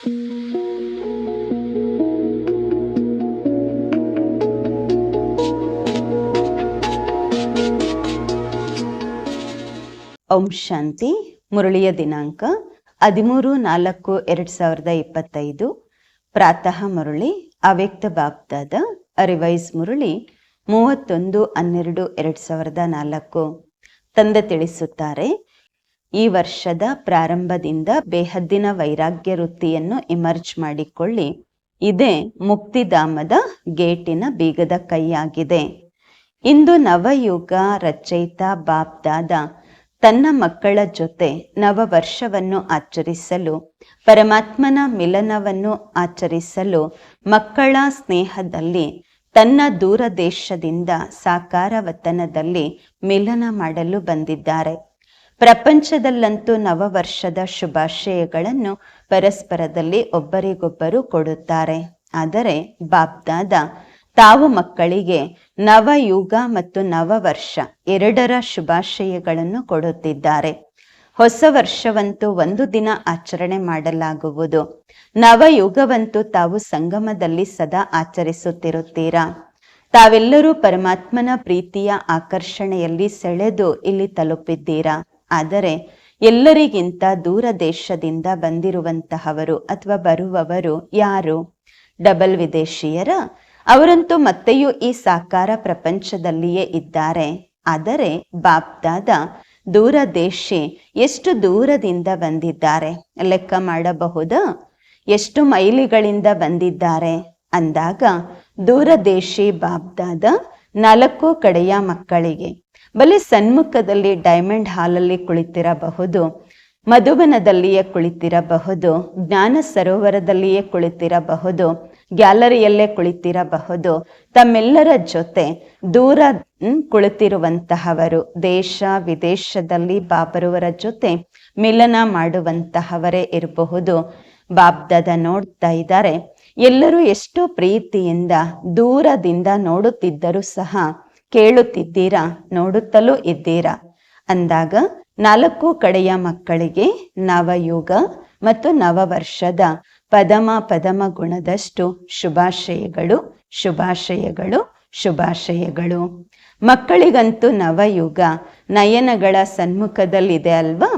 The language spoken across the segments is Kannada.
ಓಂ ಶಾಂತಿ, ಮುರಳಿಯ ದಿನಾಂಕ, ಹದಿಮೂರು ನಾಲ್ಕು ಎರಡ್ ಸಾವಿರದ ಇಪ್ಪತ್ತೈದು. ಪ್ರಾತಃ ಮುರಳಿ, ಅವ್ಯಕ್ತ ಬಾಬ್ದಾದ ರಿವೈಸ್ ಮುರಳಿ, ಮೂವತ್ತೊಂದು ಹನ್ನೆರಡು ಎರಡ್ ಸಾವಿರದ ನಾಲ್ಕು. ತಂದೆ ತಿಳಿಸುತ್ತಾರೆ ಈ ವರ್ಷದ ಪ್ರಾರಂಭದಿಂದ ಬೇಹದ್ದಿನ ವೈರಾಗ್ಯ ವೃತ್ತಿಯನ್ನು ಇಮರ್ಜ್ ಮಾಡಿಕೊಳ್ಳಿ. ಇದೇ ಮುಕ್ತಿಧಾಮದ ಗೇಟಿನ ಬೀಗದ ಕೈಯಾಗಿದೆ. ಇಂದು ನವಯುಗ ರಚಯಿತ ಬಾಬ್ದಾದ ತನ್ನ ಮಕ್ಕಳ ಜೊತೆ ನವ ವರ್ಷವನ್ನು ಆಚರಿಸಲು, ಪರಮಾತ್ಮನ ಮಿಲನವನ್ನು ಆಚರಿಸಲು ಮಕ್ಕಳ ಸ್ನೇಹದಲ್ಲಿ, ತನ್ನ ದೂರ ದೇಶದಿಂದ ಸಾಕಾರ ವತನದಲ್ಲಿ ಮಿಲನ ಮಾಡಲು ಬಂದಿದ್ದಾರೆ. ಪ್ರಪಂಚದಲ್ಲಂತೂ ನವ ವರ್ಷದ ಶುಭಾಶಯಗಳನ್ನು ಪರಸ್ಪರದಲ್ಲಿ ಒಬ್ಬರಿಗೊಬ್ಬರು ಕೊಡುತ್ತಾರೆ. ಆದರೆ ಬಾಬ್ದಾದ ತಾವು ಮಕ್ಕಳಿಗೆ ನವಯುಗ ಮತ್ತು ನವವರ್ಷ ಎರಡರ ಶುಭಾಶಯಗಳನ್ನು ಕೊಡುತ್ತಿದ್ದಾರೆ. ಹೊಸ ವರ್ಷವಂತೂ ಒಂದು ದಿನ ಆಚರಣೆ ಮಾಡಲಾಗುವುದು. ನವಯುಗವಂತೂ ತಾವು ಸಂಗಮದಲ್ಲಿ ಸದಾ ಆಚರಿಸುತ್ತಿರುತ್ತೀರಾ? ತಾವೆಲ್ಲರೂ ಪರಮಾತ್ಮನ ಪ್ರೀತಿಯ ಆಕರ್ಷಣೆಯಲ್ಲಿ ಸೆಳೆದು ಇಲ್ಲಿ ತಲುಪಿದ್ದೀರಾ? ಆದರೆ ಎಲ್ಲರಿಗಿಂತ ದೂರ ದೇಶದಿಂದ ಬಂದಿರುವಂತಹವರು ಅಥವಾ ಬರುವವರು ಯಾರು? ಡಬಲ್ ವಿದೇಶಿಯರ? ಅವರಂತೂ ಮತ್ತೆಯೂ ಈ ಸಾಕಾರ ಪ್ರಪಂಚದಲ್ಲಿಯೇ ಇದ್ದಾರೆ. ಆದರೆ ಬಾಪ್ದಾದ ದೂರದೇಶಿ ಎಷ್ಟು ದೂರದಿಂದ ಬಂದಿದ್ದಾರೆ? ಲೆಕ್ಕ ಮಾಡಬಹುದಾ? ಎಷ್ಟು ಮೈಲಿಗಳಿಂದ ಬಂದಿದ್ದಾರೆ? ಅಂದಾಗ ದೂರದೇಶಿ ಬಾಬ್ದಾದ ನಾಲ್ಕು ಕಡೆಯ ಮಕ್ಕಳಿಗೆ ಬಲೆ ಸನ್ಮುಖದಲ್ಲಿ ಡೈಮಂಡ್ ಹಾಲಲ್ಲಿ ಕುಳಿತಿರಬಹುದು ಮಧುಬನದಲ್ಲಿಯೇ ಕುಳಿತಿರಬಹುದು, ಜ್ಞಾನ ಸರೋವರದಲ್ಲಿಯೇ ಕುಳಿತಿರಬಹುದು, ಗ್ಯಾಲರಿಯಲ್ಲೇ ಕುಳಿತಿರಬಹುದು. ತಮ್ಮೆಲ್ಲರ ಜೊತೆ ದೂರ ಕುಳಿತಿರುವಂತಹವರು, ದೇಶ ವಿದೇಶದಲ್ಲಿ ಬಾಬರುವರ ಜೊತೆ ಮಿಲನ ಮಾಡುವಂತಹವರೇ ಇರಬಹುದು. ಬಾಬ್ದದ ನೋಡ್ತಾ ಇದ್ದಾರೆ, ಎಲ್ಲರೂ ಎಷ್ಟೋ ಪ್ರೀತಿಯಿಂದ ದೂರದಿಂದ ನೋಡುತ್ತಿದ್ದರೂ ಸಹ ಕೇಳುತ್ತಿದ್ದೀರಾ? ನೋಡುತ್ತಲೂ ಇದ್ದೀರಾ? ಅಂದಾಗ, ನಾಲ್ಕು ಕಡೆಯ ಮಕ್ಕಳಿಗೆ ನವಯುಗ ಮತ್ತು ನವವರ್ಷದ ಪದಮ ಪದಮ ಗುಣದಷ್ಟು ಶುಭಾಶಯಗಳು ಶುಭಾಶಯಗಳು ಶುಭಾಶಯಗಳು. ಮಕ್ಕಳಿಗಂತೂ ನವಯುಗ ನಯನಗಳ ಸನ್ಮುಖದಲ್ಲಿದೆ ಅಲ್ವಾ?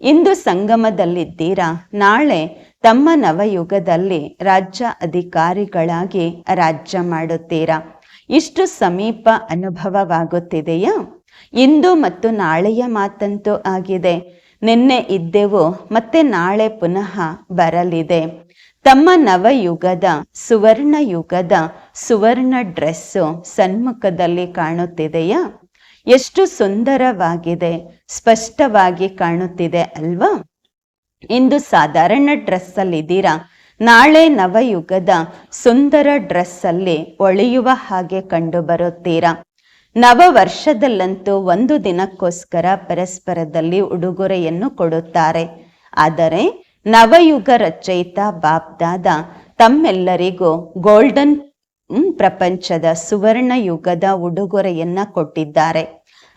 ಇಂದು ಸಂಗಮದಲ್ಲಿದ್ದೀರಾ? ನಾಳೆ ತಮ್ಮ ನವಯುಗದಲ್ಲಿ ರಾಜ್ಯ ಅಧಿಕಾರಿಗಳಾಗಿ ರಾಜ್ಯ ಮಾಡುತ್ತೀರಾ? ಇಷ್ಟು ಸಮೀಪ ಅನುಭವವಾಗುತ್ತಿದೆಯಾ? ಇಂದು ಮತ್ತು ನಾಳೆಯ ಮಾತಂತೂ ಆಗಿದೆ. ನಿನ್ನೆ ಇದ್ದೆವು, ಮತ್ತೆ ನಾಳೆ ಪುನಃ ಬರಲಿದೆ. ತಮ್ಮ ನವಯುಗದ ಸುವರ್ಣ ಯುಗದ ಸುವರ್ಣ ಡ್ರೆಸ್ಸು ಸನ್ಮುಖದಲ್ಲಿ ಕಾಣುತ್ತಿದೆಯಾ? ಎಷ್ಟು ಸುಂದರವಾಗಿದೆ, ಸ್ಪಷ್ಟವಾಗಿ ಕಾಣುತ್ತಿದೆ ಅಲ್ವಾ? ಇಂದು ಸಾಧಾರಣ ಡ್ರೆಸ್ಸಲ್ಲಿದ್ದೀರಾ? ನಾಳೆ ನವಯುಗದ ಸುಂದರ ಡ್ರೆಸ್ ಅಲ್ಲಿ ಒಳೆಯುವ ಹಾಗೆ ಕಂಡು ಬರುತ್ತೀರಾ ನವ ವರ್ಷದಲ್ಲಂತೂ ಒಂದು ದಿನಕ್ಕೋಸ್ಕರ ಪರಸ್ಪರದಲ್ಲಿ ಉಡುಗೊರೆಯನ್ನು ಕೊಡುತ್ತಾರೆ. ಆದರೆ ನವಯುಗ ರಚಯಿತ ಬಾಬ್ದಾದ ತಮ್ಮೆಲ್ಲರಿಗೂ ಗೋಲ್ಡನ್ ಪ್ರಪಂಚದ ಸುವರ್ಣ ಯುಗದ ಉಡುಗೊರೆಯನ್ನ ಕೊಟ್ಟಿದ್ದಾರೆ.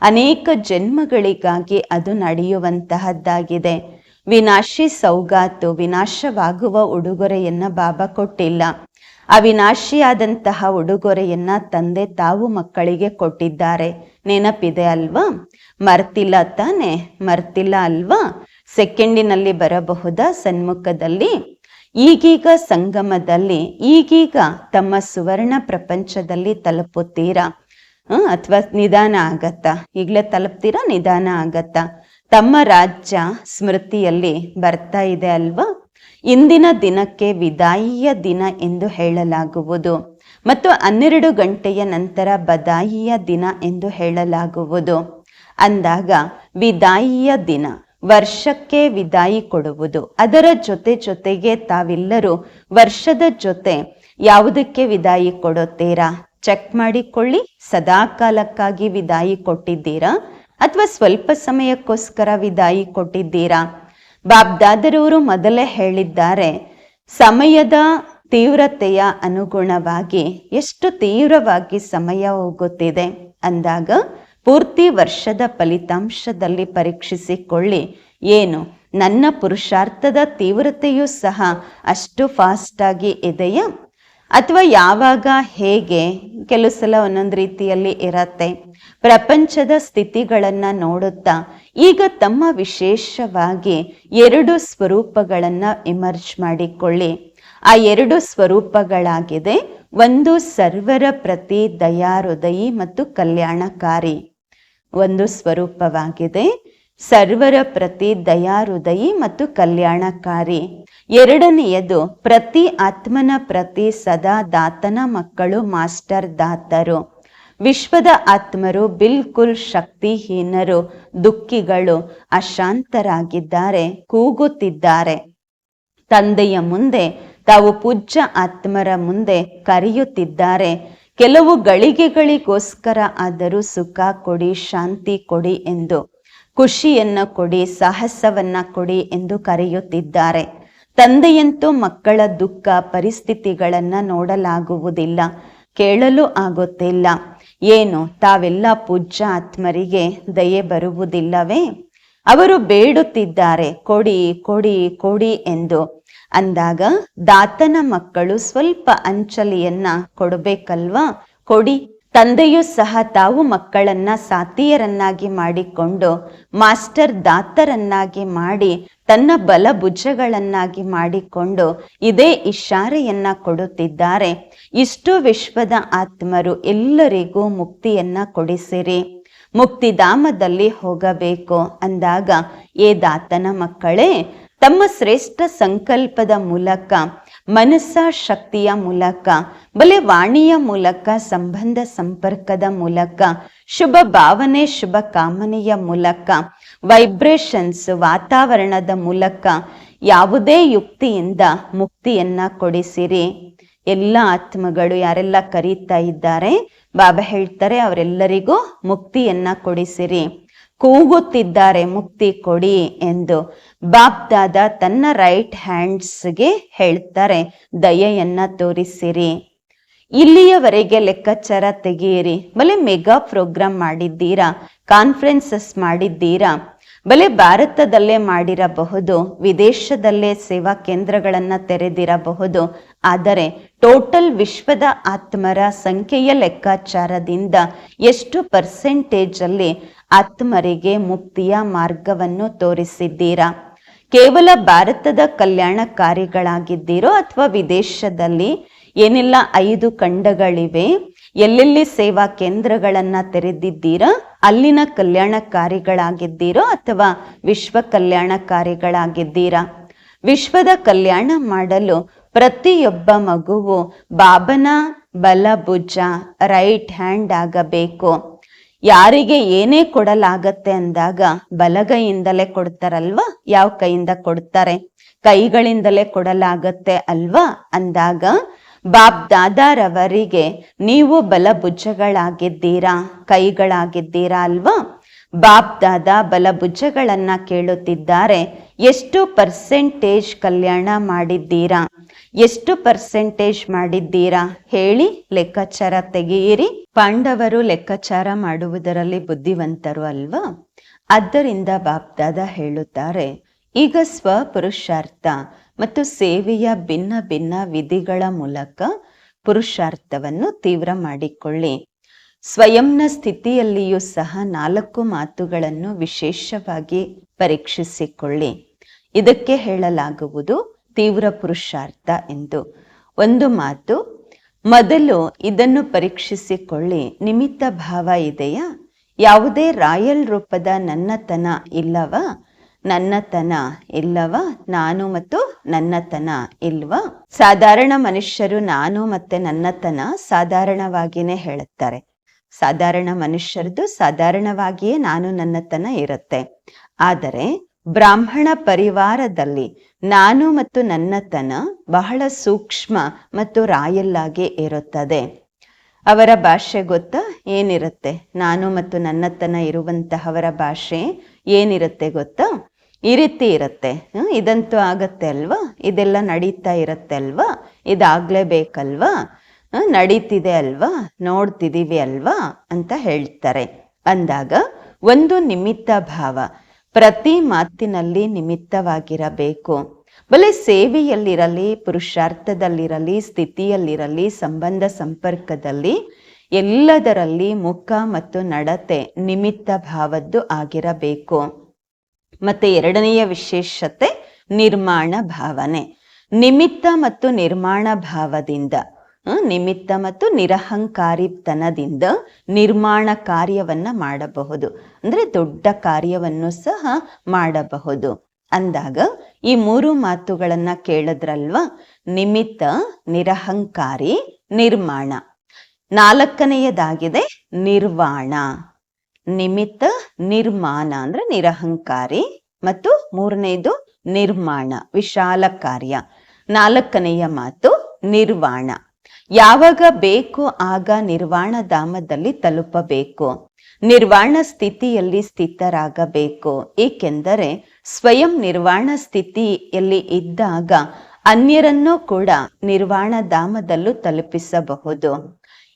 ಅನೇಕ ಜನ್ಮಗಳಿಗಾಗಿ ಅದು ನಡೆಯುವಂತಹದ್ದಾಗಿದೆ. ವಿನಾಶಿ ಸೌಗಾತು, ವಿನಾಶವಾಗುವ ಉಡುಗೊರೆಯನ್ನ ಬಾಬಾ ಕೊಟ್ಟಿಲ್ಲ. ಅವಿನಾಶಿಯಾದಂತಹ ಉಡುಗೊರೆಯನ್ನ ತಂದೆ ತಾವು ಮಕ್ಕಳಿಗೆ ಕೊಟ್ಟಿದ್ದಾರೆ. ನೆನಪಿದೆ ಅಲ್ವಾ? ಮರ್ತಿಲ್ಲ ತಾನೆ, ಮರ್ತಿಲ್ಲ ಅಲ್ವಾ? ಸೆಕೆಂಡಿನಲ್ಲಿ ಬರಬಹುದ ಸನ್ಮುಖದಲ್ಲಿ? ಈಗೀಗ ಸಂಗಮದಲ್ಲಿ, ಈಗೀಗ ತಮ್ಮ ಸುವರ್ಣ ಪ್ರಪಂಚದಲ್ಲಿ ತಲುಪುತ್ತೀರಾ? ಅಥವಾ ನಿಧಾನ ಆಗತ್ತಾ? ಈಗಲೇ ತಲುಪ್ತೀರಾ? ನಿಧಾನ ಆಗತ್ತಾ? ತಮ್ಮ ರಾಜ್ಯ ಸ್ಮೃತಿಯಲ್ಲಿ ಬರ್ತಾ ಇದೆ ಅಲ್ವಾ? ಇಂದಿನ ದಿನಕ್ಕೆ ವಿದಾಯಿಯ ದಿನ ಎಂದು ಹೇಳಲಾಗುವುದು ಮತ್ತು ಹನ್ನೆರಡು ಗಂಟೆಯ ನಂತರ ಬದಾಯಿಯ ದಿನ ಎಂದು ಹೇಳಲಾಗುವುದು. ಅಂದಾಗ ವಿದಾಯಿಯ ದಿನ, ವರ್ಷಕ್ಕೆ ವಿದಾಯಿ ಕೊಡುವುದು. ಅದರ ಜೊತೆ ಜೊತೆಗೆ ತಾವೆಲ್ಲರೂ ವರ್ಷದ ಜೊತೆ ಯಾವುದಕ್ಕೆ ವಿದಾಯಿ ಕೊಡುತ್ತೀರಾ? ಚೆಕ್ ಮಾಡಿಕೊಳ್ಳಿ. ಸದಾಕಾಲಕ್ಕಾಗಿ ವಿದಾಯಿ ಕೊಟ್ಟಿದ್ದೀರಾ? ಅಥವಾ ಸ್ವಲ್ಪ ಸಮಯಕ್ಕೋಸ್ಕರ ವಿದಾಯಿ ಕೊಟ್ಟಿದ್ದೀರಾ? ಬಾಬ್ದಾದರವರು ಮೊದಲೇ ಹೇಳಿದ್ದಾರೆ, ಸಮಯದ ತೀವ್ರತೆಯ ಅನುಗುಣವಾಗಿ ಎಷ್ಟು ತೀವ್ರವಾಗಿ ಸಮಯ ಹೋಗುತ್ತಿದೆ ಅಂದಾಗ ಪೂರ್ತಿ ವರ್ಷದ ಫಲಿತಾಂಶದಲ್ಲಿ ಪರೀಕ್ಷಿಸಿಕೊಳ್ಳಿ. ಏನು, ನನ್ನ ಪುರುಷಾರ್ಥದ ತೀವ್ರತೆಯೂ ಸಹ ಅಷ್ಟು ಫಾಸ್ಟಾಗಿ ಇದೆಯಾ? ಅಥವಾ ಯಾವಾಗ, ಹೇಗೆ ಕೆಲವು ಸಲ ಒಂದೊಂದು ರೀತಿಯಲ್ಲಿ ಇರತ್ತೆ. ಪ್ರಪಂಚದ ಸ್ಥಿತಿಗಳನ್ನು ನೋಡುತ್ತಾ, ಈಗ ತಮ್ಮ ವಿಶೇಷವಾಗಿ ಎರಡು ಸ್ವರೂಪಗಳನ್ನು ಇಮರ್ಜ್ ಮಾಡಿಕೊಳ್ಳಿ. ಆ ಎರಡು ಸ್ವರೂಪಗಳಾಗಿದೆ, ಒಂದು ಸರ್ವರ ಪ್ರತಿ ದಯಾಹೃದಯಿ ಮತ್ತು ಕಲ್ಯಾಣಕಾರಿ. ಒಂದು ಸ್ವರೂಪವಾಗಿದೆ ಸರ್ವರ ಪ್ರತಿ ದಯಾಹೃದಯಿ ಮತ್ತು ಕಲ್ಯಾಣಕಾರಿ. ಎರಡನೆಯದು, ಪ್ರತಿ ಆತ್ಮನ ಪ್ರತಿ ಸದಾ ದಾತನ ಮಕ್ಕಳು ಮಾಸ್ಟರ್ ದಾತರು. ವಿಶ್ವದ ಆತ್ಮರು ಬಿಲ್ಕುಲ್ ಶಕ್ತಿಹೀನರು, ದುಃಖಿಗಳು, ಅಶಾಂತರಾಗಿದ್ದಾರೆ, ಕೂಗುತ್ತಿದ್ದಾರೆ. ತಂದೆಯ ಮುಂದೆ, ತಾವು ಪೂಜ್ಯ ಆತ್ಮರ ಮುಂದೆ ಕರೆಯುತ್ತಿದ್ದಾರೆ. ಕೆಲವು ಗಳಿಗೆಗಳಿಗೋಸ್ಕರ ಆದರೂ ಸುಖ ಕೊಡಿ, ಶಾಂತಿ ಕೊಡಿ ಎಂದು. ಖುಷಿಯನ್ನ ಕೊಡಿ, ಸಾಹಸವನ್ನ ಕೊಡಿ ಎಂದು ಕರೆಯುತ್ತಿದ್ದಾರೆ. ತಂದೆಯಂತೂ ಮಕ್ಕಳ ದುಃಖ, ಪರಿಸ್ಥಿತಿಗಳನ್ನ ನೋಡಲಾಗುವುದಿಲ್ಲ, ಕೇಳಲು ಆಗುತ್ತಿಲ್ಲ. ಏನು, ತಾವೆಲ್ಲ ಪೂಜ್ಯ ಆತ್ಮರಿಗೆ ದಯೆ ಬರುವುದಿಲ್ಲವೇ? ಅವರು ಬೇಡುತ್ತಿದ್ದಾರೆ, ಕೊಡಿ ಕೊಡಿ ಕೊಡಿ ಎಂದು. ಅಂದಾಗ ದಾತನ ಮಕ್ಕಳು ಸ್ವಲ್ಪ ಅಂಚಲಿಯನ್ನ ಕೊಡಬೇಕಲ್ವಾ? ಕೊಡಿ ತಂದೆಯೂ ಸಹ ತಾವು ಮಕ್ಕಳನ್ನ ಸಾತಿಯರನ್ನಾಗಿ ಮಾಡಿಕೊಂಡು, ಮಾಸ್ಟರ್ ದಾತರನ್ನಾಗಿ ಮಾಡಿ, ತನ್ನ ಬಲಭುಜಗಳನ್ನಾಗಿ ಮಾಡಿಕೊಂಡು ಇದೇ ಇಶಾರೆಯನ್ನ ಕೊಡುತ್ತಿದ್ದಾರೆ. ಇಷ್ಟು ವಿಶ್ವದ ಆತ್ಮರು ಎಲ್ಲರಿಗೂ ಮುಕ್ತಿಯನ್ನ ಕೊಡಿಸಿರಿ. ಮುಕ್ತಿಧಾಮದಲ್ಲಿ ಹೋಗಬೇಕು ಅಂದಾಗ, ಏ ದಾತನ ಮಕ್ಕಳೇ, ತಮ್ಮ ಶ್ರೇಷ್ಠ ಸಂಕಲ್ಪದ ಮೂಲಕ ಮನಸ್ಸ ಶಕ್ತಿಯ ಮೂಲಕ, ಬಲೆ ವಾಣಿಯ ಮೂಲಕ, ಸಂಬಂಧ ಸಂಪರ್ಕದ ಮೂಲಕ, ಶುಭ ಭಾವನೆ, ಶುಭ ಕಾಮನೆಯ ಮೂಲಕ ವೈಬ್ರೇಷನ್ಸ್ ವಾತಾವರಣದ ಮೂಲಕ ಯಾವುದೇ ಯುಕ್ತಿಯಿಂದ ಮುಕ್ತಿಯನ್ನ ಕೊಡಿಸಿರಿ. ಎಲ್ಲ ಆತ್ಮಗಳು ಯಾರೆಲ್ಲ ಕರೀತಾ ಇದ್ದಾರೆ, ಬಾಬಾ ಹೇಳ್ತಾರೆ ಅವರೆಲ್ಲರಿಗೂ ಮುಕ್ತಿಯನ್ನ ಕೊಡಿಸಿರಿ. ಕೂಗುತ್ತಿದ್ದಾರೆ, ಮುಕ್ತಿ ಕೊಡಿ ಎಂದು. ಬಾಪ್ದಾದ ತನ್ನ ರೈಟ್ ಹ್ಯಾಂಡ್ಸ್ಗೆ ಹೇಳ್ತಾರೆ, ದಯೆಯನ್ನ ತೋರಿಸಿರಿ. ಇಲ್ಲಿಯವರೆಗೆ ಲೆಕ್ಕಾಚಾರ ತೆಗೆಯಿರಿ. ಬಲೆ ಮೆಗಾ ಪ್ರೋಗ್ರಾಮ್ ಮಾಡಿದ್ದೀರಾ? ಕಾನ್ಫರೆನ್ಸಸ್ ಮಾಡಿದ್ದೀರಾ? ಬಲೆ ಭಾರತದಲ್ಲೇ ಮಾಡಿರಬಹುದು. ವಿದೇಶದಲ್ಲೇ ಸೇವಾ ಕೇಂದ್ರಗಳನ್ನು ತೆರೆದಿರಬಹುದು. ಆದರೆ ಟೋಟಲ್ ವಿಶ್ವದ ಆತ್ಮರ ಸಂಖ್ಯೆಯ ಲೆಕ್ಕಾಚಾರದಿಂದ ಎಷ್ಟು ಪರ್ಸೆಂಟೇಜಲ್ಲಿ ಆತ್ಮರಿಗೆ ಮುಕ್ತಿಯ ಮಾರ್ಗವನ್ನು ತೋರಿಸಿದ್ದೀರಾ? ಕೇವಲ ಭಾರತದ ಕಲ್ಯಾಣ ಕಾರ್ಯಗಳಾಗಿದ್ದೀರೋ ಅಥವಾ ವಿದೇಶದಲ್ಲಿ ಏನೆಲ್ಲ ಐದು ಖಂಡಗಳಿವೆ, ಎಲ್ಲೆಲ್ಲಿ ಸೇವಾ ಕೇಂದ್ರಗಳನ್ನು ತೆರೆದಿದ್ದೀರಾ, ಅಲ್ಲಿನ ಕಲ್ಯಾಣ ಕಾರ್ಯಗಳಾಗಿದ್ದೀರೋ ಅಥವಾ ವಿಶ್ವ ಕಲ್ಯಾಣ ಕಾರ್ಯಗಳಾಗಿದ್ದೀರಾ? ವಿಶ್ವದ ಕಲ್ಯಾಣ ಮಾಡಲು ಪ್ರತಿಯೊಬ್ಬ ಮಗುವು ಬಾಬನ ಬಲಭುಜ ರೈಟ್ ಹ್ಯಾಂಡ್ ಆಗಬೇಕು. ಯಾರಿಗೆ ಏನೇ ಕೊಡಲಾಗತ್ತೆ ಅಂದಾಗ ಬಲಗೈಯಿಂದಲೇ ಕೊಡ್ತಾರಲ್ವಾ? ಯಾವ ಕೈಯಿಂದ ಕೊಡ್ತಾರೆ? ಕೈಗಳಿಂದಲೇ ಕೊಡಲಾಗತ್ತೆ ಅಲ್ವಾ? ಅಂದಾಗ ಬಾಬ್ ದಾದಾರವರಿಗೆ ನೀವು ಬಲಭುಜಗಳಾಗಿದ್ದೀರಾ? ಕೈಗಳಾಗಿದ್ದೀರಾ ಅಲ್ವಾ? ಬಾಬ್ ದಾದಾ ಬಲಭುಜಗಳನ್ನ ಕೇಳುತ್ತಿದ್ದಾರೆ, ಎಷ್ಟು ಪರ್ಸೆಂಟೇಜ್ ಕಲ್ಯಾಣ ಮಾಡಿದ್ದೀರಾ? ಎಷ್ಟು ಪರ್ಸೆಂಟೇಜ್ ಮಾಡಿದ್ದೀರಾ? ಹೇಳಿ ಲೆಕ್ಕಾಚಾರ ತೆಗೆಯಿರಿ. ಪಾಂಡವರು ಲೆಕ್ಕಾಚಾರ ಮಾಡುವುದರಲ್ಲಿ ಬುದ್ಧಿವಂತರು ಅಲ್ವಾ? ಆದ್ದರಿಂದ ಬಾಬ್ದಾದ ಹೇಳುತ್ತಾರೆ, ಈಗ ಸ್ವಪುರುಷಾರ್ಥ ಮತ್ತು ಸೇವೆಯ ಭಿನ್ನ ಭಿನ್ನ ವಿಧಿಗಳ ಮೂಲಕ ಪುರುಷಾರ್ಥವನ್ನು ತೀವ್ರ ಮಾಡಿಕೊಳ್ಳಿ. ಸ್ವಯಂನ ಸ್ಥಿತಿಯಲ್ಲಿಯೂ ಸಹ ನಾಲ್ಕು ಮಾತುಗಳನ್ನು ವಿಶೇಷವಾಗಿ ಪರೀಕ್ಷಿಸಿಕೊಳ್ಳಿ. ಇದಕ್ಕೆ ಹೇಳಲಾಗುವುದು ತೀವ್ರ ಪುರುಷಾರ್ಥ ಎಂದು. ಒಂದು ಮಾತು, ಮೊದಲು ಇದನ್ನು ಪರೀಕ್ಷಿಸಿಕೊಳ್ಳಿ. ನಿಮಿತ್ತ ಭಾವ ಇದೆಯಾ? ಯಾವುದೇ ರಾಯಲ್ ರೂಪದ ನನ್ನತನ ಇಲ್ಲವ? ನನ್ನತನ ಇಲ್ಲವ? ನಾನು ಮತ್ತು ನನ್ನತನ ಇಲ್ವಾ? ಸಾಧಾರಣ ಮನುಷ್ಯರು ನಾನು ಮತ್ತೆ ನನ್ನತನ ಸಾಧಾರಣವಾಗಿನೇ ಹೇಳುತ್ತಾರೆ. ಸಾಧಾರಣ ಮನುಷ್ಯರದು ಸಾಧಾರಣವಾಗಿಯೇ ನಾನು ನನ್ನತನ ಇರುತ್ತೆ. ಆದರೆ ಬ್ರಾಹ್ಮಣ ಪರಿವಾರದಲ್ಲಿ ನಾನು ಮತ್ತು ನನ್ನತನ ಬಹಳ ಸೂಕ್ಷ್ಮ ಮತ್ತು ರಾಯಲ್ಲಾಗಿ ಇರುತ್ತದೆ. ಅವರ ಭಾಷೆ ಗೊತ್ತಾ? ಏನಿರುತ್ತೆ? ನಾನು ಮತ್ತು ನನ್ನತನ ಇರುವಂತಹವರ ಭಾಷೆ ಏನಿರುತ್ತೆ ಗೊತ್ತಾ? ಈ ರೀತಿ ಇರುತ್ತೆ. ಇದಂತೂ ಆಗತ್ತೆ ಅಲ್ವಾ? ಇದೆಲ್ಲ ನಡೀತಾ ಇರುತ್ತೆ ಅಲ್ವಾ? ಇದಾಗ್ಲೇಬೇಕಲ್ವಾ? ನಡೀತಿದೆ ಅಲ್ವಾ? ನೋಡ್ತಿದ್ದೀವಿ ಅಲ್ವಾ? ಅಂತ ಹೇಳ್ತಾರೆ. ಅಂದಾಗ, ಒಂದು ನಿಮಿತ್ತ ಭಾವ. ಪ್ರತಿ ಮಾತಿನಲ್ಲಿ ನಿಮಿತ್ತವಾಗಿರಬೇಕು. ಬಲೆ ಸೇವೆಯಲ್ಲಿರಲಿ, ಪುರುಷಾರ್ಥದಲ್ಲಿರಲಿ, ಸ್ಥಿತಿಯಲ್ಲಿರಲಿ, ಸಂಬಂಧ ಸಂಪರ್ಕದಲ್ಲಿ ಎಲ್ಲದರಲ್ಲಿ ಮುಖ ಮತ್ತು ನಡತೆ ನಿಮಿತ್ತ ಭಾವದ್ದು ಆಗಿರಬೇಕು. ಮತ್ತೆ ಎರಡನೆಯ ವಿಶೇಷತೆ, ನಿರ್ಮಾಣ ಭಾವನೆ. ನಿಮಿತ್ತ ಮತ್ತು ನಿರ್ಮಾಣ ಭಾವದಿಂದ. ನಿಮಿತ್ತ ಮತ್ತು ನಿರಹಂಕಾರಿತನದಿಂದ ನಿರ್ಮಾಣ ಕಾರ್ಯವನ್ನ ಮಾಡಬಹುದು. ಅಂದ್ರೆ ದೊಡ್ಡ ಕಾರ್ಯವನ್ನು ಸಹ ಮಾಡಬಹುದು. ಅಂದಾಗ ಈ ಮೂರು ಮಾತುಗಳನ್ನು ಕೇಳಿದ್ರಲ್ವಾ? ನಿಮಿತ್ತ, ನಿರಹಂಕಾರಿ, ನಿರ್ಮಾಣ. ನಾಲ್ಕನೆಯದಾಗಿದೆ ನಿರ್ವಾಣ. ನಿಮಿತ್ತ, ನಿರ್ಮಾಣ ಅಂದ್ರೆ ನಿರಹಂಕಾರಿ ಮತ್ತು ಮೂರನೆಯದು ನಿರ್ಮಾಣ, ವಿಶಾಲ ಕಾರ್ಯ. ನಾಲ್ಕನೆಯ ಮಾತು ನಿರ್ವಾಣ. ಯಾವಾಗ ಬೇಕು ಆಗ ನಿರ್ವಾಣ ಧಾಮದಲ್ಲಿ ತಲುಪಬೇಕು. ನಿರ್ವಾಣ ಸ್ಥಿತಿಯಲ್ಲಿ ಸ್ಥಿತರಾಗಬೇಕು. ಏಕೆಂದರೆ ಸ್ವಯಂ ನಿರ್ವಾಣ ಸ್ಥಿತಿಯಲ್ಲಿ ಇದ್ದಾಗ ಅನ್ಯರನ್ನೂ ಕೂಡ ನಿರ್ವಾಣ ಧಾಮದಲ್ಲೂ ತಲುಪಿಸಬಹುದು.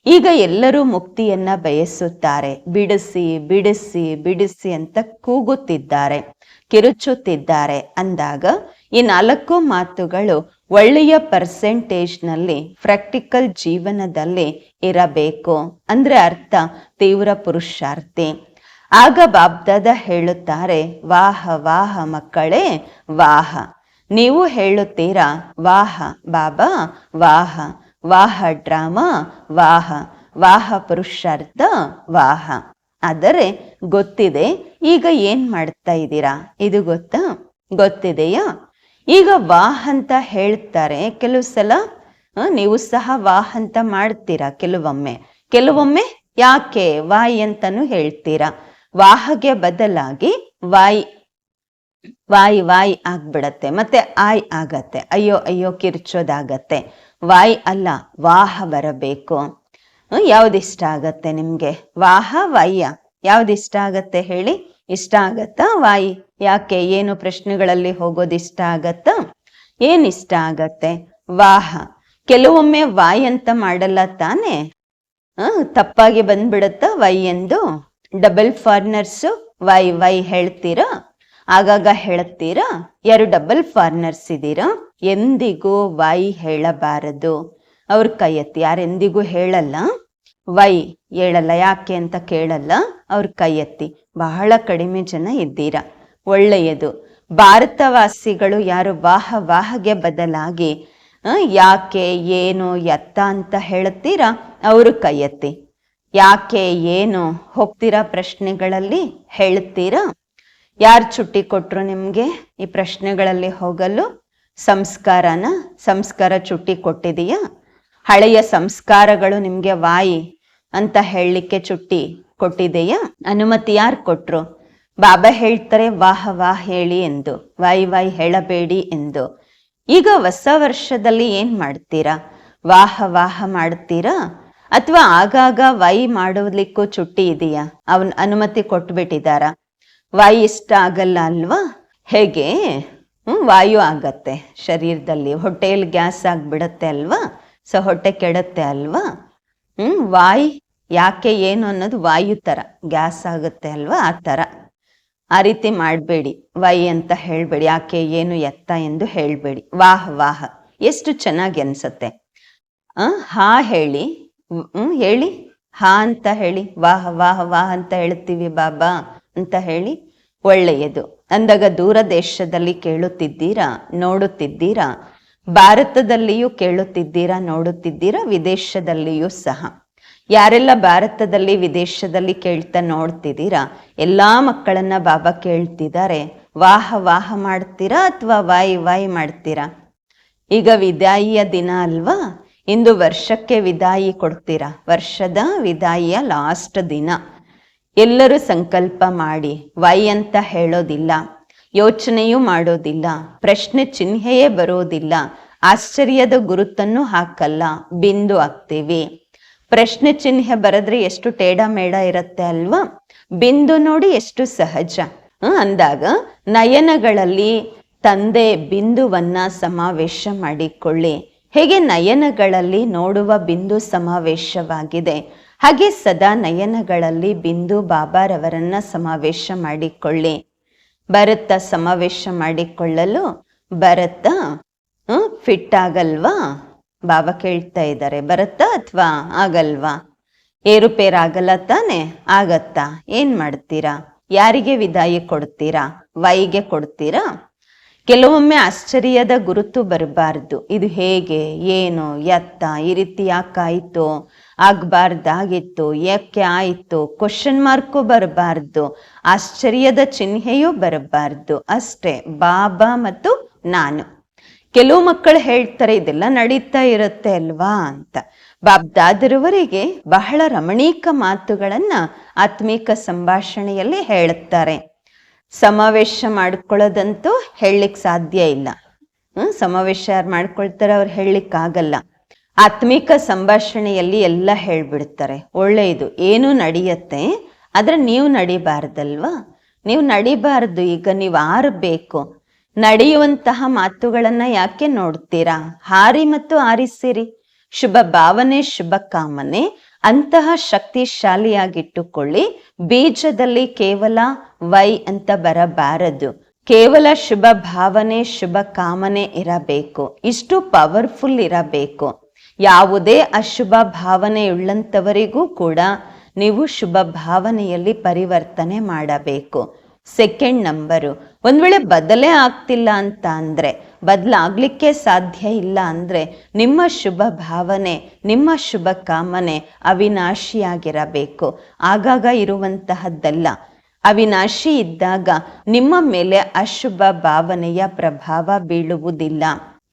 ಈಗ ಎಲ್ಲರೂ ಮುಕ್ತಿಯನ್ನ ಬಯಸುತ್ತಾರೆ. ಬಿಡಿಸಿ ಬಿಡಿಸಿ ಬಿಡಿಸಿ ಅಂತ ಕೂಗುತ್ತಿದ್ದಾರೆ, ಕಿರುಚುತ್ತಿದ್ದಾರೆ. ಅಂದಾಗ ಈ ನಾಲ್ಕು ಮಾತುಗಳು ಒಳ್ಳೆಯ ಪರ್ಸೆಂಟೇಜ್ನಲ್ಲಿ ಪ್ರಾಕ್ಟಿಕಲ್ ಜೀವನದಲ್ಲಿ ಇರಬೇಕು. ಅಂದ್ರೆ ಅರ್ಥ, ತೀವ್ರ ಪುರುಷಾರ್ಥಿ ಆಗ ಬಾಬ್ದಾದ ಹೇಳುತ್ತಾರೆ, ವಾಹ ವಾಹ ಮಕ್ಕಳೇ, ವಾಹ. ನೀವು ಹೇಳುತ್ತೀರಾ, ವಾಹ, ಬಾಬಾ, ವಾಹ. ವಾಹ, ಡ್ರಾಮಾ, ವಾಹ. ವಾಹ, ಪುರುಷಾರ್ಥ, ವಾಹ. ಆದರೆ ಗೊತ್ತಿದೆ, ಈಗ ಏನ್ ಮಾಡ್ತಾ ಇದ್ದೀರಾ? ಇದು ಗೊತ್ತಾ? ಗೊತ್ತಿದೆಯಾ? ಈಗ ವಾಹ್ ಅಂತ ಹೇಳ್ತಾರೆ. ಕೆಲವು ಸಲ ನೀವು ಸಹ ವಾಹ್ ಅಂತ ಮಾಡ್ತೀರಾ? ಕೆಲವೊಮ್ಮೆ. ಕೆಲವೊಮ್ಮೆ ಯಾಕೆ ವಾಯ್ ಅಂತಾನು ಹೇಳ್ತೀರಾ? ವಾಹಗೆ ಬದಲಾಗಿ ವಾಯ್ ವಾಯ್ ವಾಯ್ ಆಗ್ಬಿಡತ್ತೆ. ಮತ್ತೆ ಆಯ್ ಆಗತ್ತೆ. ಅಯ್ಯೋ ಅಯ್ಯೋ, ಕಿರ್ಚೋದಾಗತ್ತೆ. ವಾಯ್ ಅಲ್ಲ, ವಾಹ ಬರಬೇಕು. ಯಾವ್ದಿಷ್ಟ ಆಗತ್ತೆ ನಿಮ್ಗೆ? ವಾಹ, ವಾಯ್ಯ. ಯಾವ್ದಿಷ್ಟ ಆಗತ್ತೆ ಹೇಳಿ? ಇಷ್ಟ ಆಗತ್ತಾ? ವಾಯ್, ಯಾಕೆ ಏನು ಪ್ರಶ್ನೆಗಳಲ್ಲಿ ಹೋಗೋದು ಇಷ್ಟ ಆಗತ್ತಾ? ಏನ್ ಇಷ್ಟ ಆಗತ್ತೆ? ವಾಹ, ಕೆಲವೊಮ್ಮೆ ವಾಯ್ ಅಂತ ಮಾಡಲ್ಲ ತಾನೆ? ತಪ್ಪಾಗಿ ಬಂದ್ಬಿಡತ್ತ ವೈ ಎಂದು? ಡಬಲ್ ಫಾರ್ನರ್ಸು ವೈ ವೈ ಹೇಳ್ತೀರಾ? ಆಗಾಗ ಹೇಳುತ್ತೀರಾ ಯಾರು ಡಬಲ್ ಫಾರ್ನರ್ಸ್ ಇದ್ದೀರಾ ಎಂದಿಗೂ ವೈ ಹೇಳಬಾರದು. ಅವ್ರ ಕೈ ಎತ್ತಿ ಯಾರೆಂದಿಗೂ ಹೇಳಲ್ಲ. ವೈ ಹೇಳಲ್ಲ, ಯಾಕೆ ಅಂತ ಕೇಳಲ್ಲ. ಅವ್ರ ಕೈ ಎತ್ತಿ ಬಹಳ ಕಡಿಮೆ ಜನ ಇದ್ದೀರಾ? ಒಳ್ಳೆಯದು. ಭಾರತವಾಸಿಗಳು ಯಾರು ವಾಹ ವಾಹಗೆ ಬದಲಾಗಿ ಯಾಕೆ, ಏನು, ಎತ್ತ ಅಂತ ಹೇಳುತ್ತೀರಾ? ಅವರು ಕೈಯತ್ತಿ. ಯಾಕೆ, ಏನು ಹೋಗ್ತೀರಾ ಪ್ರಶ್ನೆಗಳಲ್ಲಿ? ಹೇಳ್ತೀರಾ ಯಾರು ಚುಟ್ಟಿ ಕೊಟ್ರು ನಿಮಗೆ ಈ ಪ್ರಶ್ನೆಗಳಲ್ಲಿ ಹೋಗಲು? ಸಂಸ್ಕಾರನ? ಸಂಸ್ಕಾರ ಚುಟ್ಟಿ ಕೊಟ್ಟಿದೀಯಾ? ಹಳೆಯ ಸಂಸ್ಕಾರಗಳು ನಿಮಗೆ ವಾಯಿ ಅಂತ ಹೇಳಲಿಕ್ಕೆ ಚುಟ್ಟಿ. ಕೊಟ್ಟಿದೆಯಾ? ಅನುಮತಿ ಯಾರು ಕೊಟ್ರು? ಬಾಬಾ ಹೇಳ್ತಾರೆ, ವಾಹ, ವಾಹ್ ಹೇಳಿ ಎಂದು, ವಾಯ್ ವಾಯ್ ಹೇಳಬೇಡಿ ಎಂದು. ಈಗ ಹೊಸ ವರ್ಷದಲ್ಲಿ ಏನ್ ಮಾಡ್ತೀರಾ? ವಾಹ ವಾಹ ಮಾಡ್ತೀರಾ? ಅಥವಾ ಆಗಾಗ ವೈ ಮಾಡೋದಿಕ್ಕೂ ಚುಟ್ಟಿ ಇದೆಯಾ? ಅವನ್ ಅನುಮತಿ ಕೊಟ್ಬಿಟ್ಟಿದಾರ? ವಾಯ್ ಇಷ್ಟ ಆಗಲ್ಲ ಅಲ್ವಾ? ಹೇಗೆ? ಹ್ಮ್, ವಾಯು ಆಗತ್ತೆ. ಶರೀರದಲ್ಲಿ ಹೊಟ್ಟೆಯಲ್ಲಿ ಗ್ಯಾಸ್ ಆಗಿಬಿಡತ್ತೆ ಅಲ್ವಾ? ಸೊ ಹೊಟ್ಟೆ ಕೆಡತ್ತೆ ಅಲ್ವಾ? ಹ್ಮ್, ವಾಯ್ ಯಾಕೆ ಏನು ಅನ್ನೋದು ವಾಯು ಥರ ಗ್ಯಾಸ್ ಆಗುತ್ತೆ ಅಲ್ವಾ? ಆ ಥರ ಆ ರೀತಿ ಮಾಡಬೇಡಿ. ವೈ ಅಂತ ಹೇಳ್ಬೇಡಿ. ಯಾಕೆ ಏನು ಎತ್ತ ಎಂದು ಹೇಳ್ಬೇಡಿ. ವಾಹ್, ವಾಹ. ಎಷ್ಟು ಚೆನ್ನಾಗಿ ಅನ್ಸತ್ತೆ. ಹಾ ಹೇಳಿ. ಹೇಳಿ. ಹಾ ಅಂತ ಹೇಳಿ. ವಾಹ ವಾಹ ವಾಹ ಅಂತ ಹೇಳ್ತೀವಿ ಬಾಬಾ ಅಂತ ಹೇಳಿ. ಒಳ್ಳೆಯದು. ಅಂದಾಗ ದೂರ ದೇಶದಲ್ಲಿ ಕೇಳುತ್ತಿದ್ದೀರಾ? ನೋಡುತ್ತಿದ್ದೀರಾ? ಭಾರತದಲ್ಲಿಯೂ ಕೇಳುತ್ತಿದ್ದೀರಾ? ನೋಡುತ್ತಿದ್ದೀರಾ? ವಿದೇಶದಲ್ಲಿಯೂ ಸಹ. ಯಾರೆಲ್ಲ ಭಾರತದಲ್ಲಿ, ವಿದೇಶದಲ್ಲಿ ಕೇಳ್ತಾ ನೋಡ್ತಿದ್ದೀರಾ? ಎಲ್ಲಾ ಮಕ್ಕಳನ್ನ ಬಾಬಾ ಕೇಳ್ತಿದ್ದಾರೆ. ವಾಹ ವಾಹ ಮಾಡ್ತೀರಾ ಅಥವಾ ವಾಯ್ ವಾಯ್ ಮಾಡ್ತೀರಾ? ಈಗ ವಿದಾಯಿಯ ದಿನ ಅಲ್ವಾ? ಇಂದು ವರ್ಷಕ್ಕೆ ವಿದಾಯಿ ಕೊಡ್ತೀರಾ? ವರ್ಷದ ವಿದಾಯಿಯ ಲಾಸ್ಟ್ ದಿನ. ಎಲ್ಲರೂ ಸಂಕಲ್ಪ ಮಾಡಿ, ವೈ ಅಂತ ಹೇಳೋದಿಲ್ಲ, ಯೋಚನೆಯೂ ಮಾಡೋದಿಲ್ಲ, ಪ್ರಶ್ನೆ ಚಿಹ್ನೆಯೇ ಬರೋದಿಲ್ಲ, ಆಶ್ಚರ್ಯದ ಗುರುತನ್ನು ಹಾಕಲ್ಲ, ಬಿಂದು ಆಗ್ತೀವಿ ಪ್ರಶ್ನೆ ಚಿಹ್ನೆ ಬರೆದ್ರೆ ಎಷ್ಟು ಟೇಡ ಮೇಡ ಇರುತ್ತೆ ಅಲ್ವಾ? ಬಿಂದು ನೋಡಿ ಎಷ್ಟು ಸಹಜ. ಅಂದಾಗ ನಯನಗಳಲ್ಲಿ ತಂದೆ ಬಿಂದುವನ್ನ ಸಮಾವೇಶ ಮಾಡಿಕೊಳ್ಳಿ. ಹೇಗೆ ನಯನಗಳಲ್ಲಿ ನೋಡುವ ಬಿಂದು ಸಮಾವೇಶವಾಗಿದೆ? ಹಾಗೆ ಸದಾ ನಯನಗಳಲ್ಲಿ ಬಿಂದು ಬಾಬಾರವರನ್ನ ಸಮಾವೇಶ ಮಾಡಿಕೊಳ್ಳಿ. ಬರುತ್ತಾ ಸಮಾವೇಶ ಮಾಡಿಕೊಳ್ಳಲು? ಬರುತ್ತಾ? ಫಿಟ್ ಆಗಲ್ವಾ? ಬಾಬಾ ಕೇಳ್ತಾ ಇದ್ದಾರೆ, ಬರುತ್ತಾ ಅಥವಾ ಆಗಲ್ವಾ? ಏರುಪೇರಾಗಲ್ಲ ತಾನೆ? ಆಗತ್ತಾ? ಏನ್ ಮಾಡ್ತೀರಾ? ಯಾರಿಗೆ ವಿದಾಯ ಕೊಡ್ತೀರಾ? ವೈಗೆ ಕೊಡ್ತೀರಾ? ಕೆಲವೊಮ್ಮೆ ಆಶ್ಚರ್ಯದ ಗುರುತು ಬರಬಾರ್ದು. ಇದು ಹೇಗೆ? ಏನು? ಎತ್ತ ಈ ರೀತಿ ಯಾಕಾಯಿತು? ಆಗ್ಬಾರ್ದಾಗಿತ್ತು? ಯಾಕೆ ಆಯಿತು? ಕ್ವಶನ್ ಮಾರ್ಕು ಬರಬಾರ್ದು. ಆಶ್ಚರ್ಯದ ಚಿಹ್ನೆಯೂ ಬರಬಾರ್ದು. ಅಷ್ಟೇ, ಬಾಬಾ ಮತ್ತು ನಾನು. ಕೆಲವು ಮಕ್ಕಳು ಹೇಳ್ತಾರೆ, ಇದೆಲ್ಲ ನಡೀತಾ ಇರುತ್ತೆ ಅಲ್ವಾ ಅಂತ. ಬಾಬ್ದಾದರವರಿಗೆ ಬಹಳ ರಮಣೀಕ ಮಾತುಗಳನ್ನ ಆತ್ಮೀಕ ಸಂಭಾಷಣೆಯಲ್ಲಿ ಹೇಳುತ್ತಾರೆ. ಸಮಾವೇಶ ಮಾಡ್ಕೊಳ್ಳೋದಂತೂ ಹೇಳಲಿಕ್ಕೆ ಸಾಧ್ಯ ಇಲ್ಲ. ಹ್ಮ್, ಸಮಾವೇಶ ಯಾರು ಮಾಡ್ಕೊಳ್ತಾರೆ ಅವ್ರು ಹೇಳಲಿಕ್ಕಾಗಲ್ಲ. ಆತ್ಮಿಕ ಸಂಭಾಷಣೆಯಲ್ಲಿ ಎಲ್ಲ ಹೇಳ್ಬಿಡ್ತಾರೆ. ಒಳ್ಳೆಯದು, ಏನು ನಡೆಯುತ್ತೆ, ಆದ್ರೆ ನೀವು ನಡಿಬಾರ್ದಲ್ವಾ? ನೀವು ನಡಿಬಾರ್ದು, ಈಗ ನೀವು ಆರಬೇಕು ನಡೆಯುವಂತಹ ಮಾತುಗಳನ್ನ ಯಾಕೆ ನೋಡ್ತೀರಾ? ಹಾರಿ ಮತ್ತು ಆರಿಸಿರಿ ಶುಭ ಭಾವನೆ, ಶುಭ ಕಾಮನೆ, ಅಂತಹ ಶಕ್ತಿಶಾಲಿಯಾಗಿಟ್ಟುಕೊಳ್ಳಿ. ಬೀಜದಲ್ಲಿ ಕೇವಲ ವೈ ಅಂತ ಬರಬಾರದು. ಕೇವಲ ಶುಭ ಭಾವನೆ, ಶುಭ ಕಾಮನೆ ಇರಬೇಕು. ಇಷ್ಟು ಪವರ್ಫುಲ್ ಇರಬೇಕು. ಯಾವುದೇ ಅಶುಭ ಭಾವನೆಯುಳ್ಳಂಥವರಿಗೂ ಕೂಡ ನೀವು ಶುಭ ಭಾವನೆಯಲ್ಲಿ ಪರಿವರ್ತನೆ ಮಾಡಬೇಕು. ಸೆಕೆಂಡ್ ನಂಬರು ಒಂದು ವೇಳೆ ಬದಲೇ ಆಗ್ತಿಲ್ಲ ಅಂತ ಅಂದರೆ, ಬದಲಾಗಲಿಕ್ಕೆ ಸಾಧ್ಯ ಇಲ್ಲ ಅಂದರೆ, ನಿಮ್ಮ ಶುಭ ಭಾವನೆ, ನಿಮ್ಮ ಶುಭ ಕಾಮನೆ ಅವಿನಾಶಿಯಾಗಿರಬೇಕು. ಆಗಾಗ ಇರುವಂತಹದ್ದಲ್ಲ. ಅವಿನಾಶಿ ಇದ್ದಾಗ ನಿಮ್ಮ ಮೇಲೆ ಅಶುಭ ಭಾವನೆಯ ಪ್ರಭಾವ ಬೀಳುವುದಿಲ್ಲ.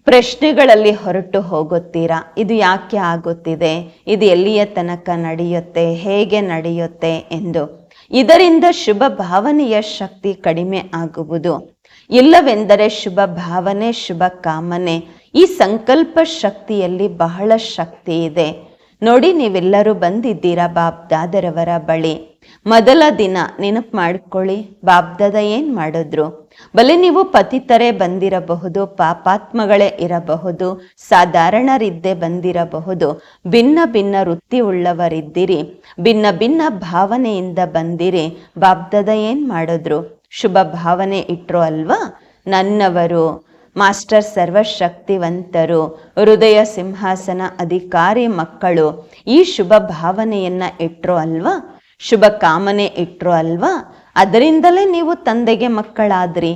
ಪ್ರಶ್ನೆಗಳಲ್ಲಿ ಹೊರಟು ಹೋಗುತ್ತೀರಾ? ಇದು ಯಾಕೆ ಆಗುತ್ತಿದೆ? ಇದು ಎಲ್ಲಿಯ ತನಕ ನಡೆಯುತ್ತೆ? ಹೇಗೆ ನಡೆಯುತ್ತೆ? ಎಂದು. ಇದರಿಂದ ಶುಭ ಭಾವನೆಯ ಶಕ್ತಿ ಕಡಿಮೆ ಆಗುವುದು. ಇಲ್ಲವೆಂದರೆ ಶುಭ ಭಾವನೆ, ಶುಭ ಕಾಮನೆ ಈ ಸಂಕಲ್ಪ ಶಕ್ತಿಯಲ್ಲಿ ಬಹಳ ಶಕ್ತಿ ಇದೆ. ನೋಡಿ ನೀವೆಲ್ಲರೂ ಬಂದಿದ್ದೀರಾ ಬಾಬ್ ದಾದರವರ ಬಳಿ. ಮೊದಲ ದಿನ ನೆನಪು ಮಾಡ್ಕೊಳ್ಳಿ, ಬಾಬ್ದಾದ ಏನ್ ಮಾಡಿದ್ರು? ಬಲೆ ನೀವು ಪತಿತರೇ ಬಂದಿರಬಹುದು, ಪಾಪಾತ್ಮಗಳೇ ಇರಬಹುದು, ಸಾಧಾರಣರಿದ್ದೇ ಬಂದಿರಬಹುದು, ಭಿನ್ನ ಭಿನ್ನ ವೃತ್ತಿ ಉಳ್ಳವರಿದ್ದಿರಿ, ಭಿನ್ನ ಭಿನ್ನ ಭಾವನೆಯಿಂದ ಬಂದಿರಿ, ಬಾಬ್ದದ ಏನ್ ಮಾಡಿದ್ರು? ಶುಭ ಭಾವನೆ ಇಟ್ರು ಅಲ್ವಾ? ನನ್ನವರು. ಮಾಸ್ಟರ್ ಸರ್ವಶಕ್ತಿವಂತರು, ಹೃದಯ ಸಿಂಹಾಸನ ಅಧಿಕಾರಿ ಮಕ್ಕಳು, ಈ ಶುಭ ಭಾವನೆಯನ್ನ ಇಟ್ರೋ ಅಲ್ವಾ? ಶುಭ ಕಾಮನೆ ಇಟ್ರೋ ಅಲ್ವಾ? ಅದರಿಂದಲೇ ನೀವು ತಂದೆಗೆ ಮಕ್ಕಳಾದ್ರಿ.